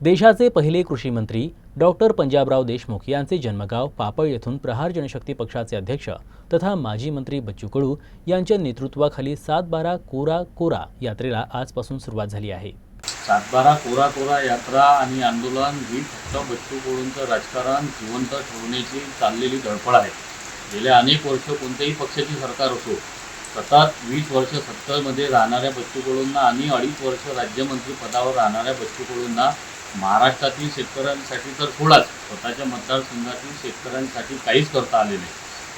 देशाचे पहिले कृषी मंत्री डॉक्टर पंजाबराव देशमुख यांचे जन्मगाव पापळ येथून प्रहार जनशक्ती पक्षाचे अध्यक्ष तथा माजी मंत्री बच्चू कडू यांच्या नेतृत्वाखाली सातबारा कोरा कोरा यात्रेला आजपासून सुरुवात झाली आहे. सातबारा कोरा कोरा यात्रा आणि आंदोलन ही फक्त बच्चू कडूंचं राजकारण जिवंत ठेवण्याची चाललेली धडपड आहे. गेल्या अनेक वर्ष कोणत्याही पक्षाची सरकार असो सतत वीस वर्ष सत्तरमध्ये राहणाऱ्या बच्चू कडूंना आणि अडीच वर्ष राज्यमंत्री पदावर राहणाऱ्या बच्चू कडूंना महाराष्ट्रातील शेतकऱ्यांसाठी तर सोडाच स्वतःच्या मतदारसंघातील शेतकऱ्यांसाठी काहीच करता आले नाही.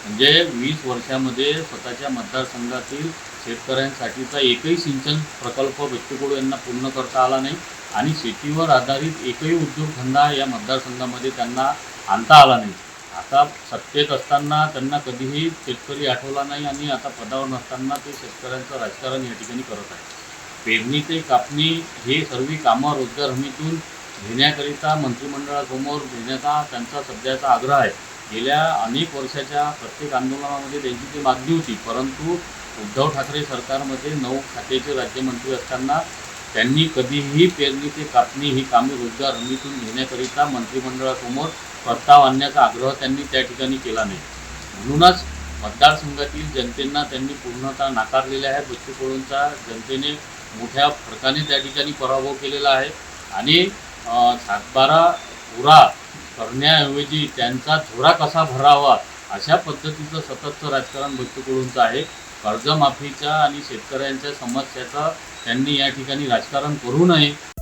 म्हणजे वीस वर्षामध्ये स्वतःच्या मतदारसंघातील शेतकऱ्यांसाठीचा एकही सिंचन प्रकल्प बच्चू यांना पूर्ण करता आला नाही आणि शेतीवर आधारित एकही उद्योगधंदा या मतदारसंघामध्ये त्यांना आणता आला नाही. आता सत्तेत असताना त्यांना कधीही शेतकरी आठवला नाही आणि आता पदावर नसताना ते शेतकऱ्यांचं राजकारण या ठिकाणी करत आहे पेरणी ते कापणी हे सर्व कामं रोजगार हमीतून घेण्याकरिता मंत्रिमंडळासमोर घेण्याचा त्यांचा सध्याचा आग्रह आहे. गेल्या अनेक वर्षाच्या प्रत्येक आंदोलनामध्ये त्यांची ती मागणी होती. परंतु उद्धव ठाकरे सरकारमध्ये नऊ खात्याचे राज्यमंत्री असताना त्यांनी कधीही पेरणी ते कापणी ही कामे रोजगार हमीतून घेण्याकरिता मंत्रिमंडळासमोर प्रस्ताव आणण्याचा आग्रह त्यांनी त्या ठिकाणी केला नाही. म्हणूनच मतदारसंघातील जनतेंना त्यांनी पूर्णतः नाकारलेले आहे बच्चू कडूंचा जनतेने मोठ्या फरकाने त्या ठिकाणी पराभव केलेला आहे. आणि सातबारा पुरा करण्याऐवजी त्यांचा झोरा कसा भरावा अशा पद्धतीचं सततचं राजकारण बच्चू आहे. कर्जमाफीच्या आणि शेतकऱ्यांच्या समस्याचं त्यांनी या ठिकाणी राजकारण करू नये.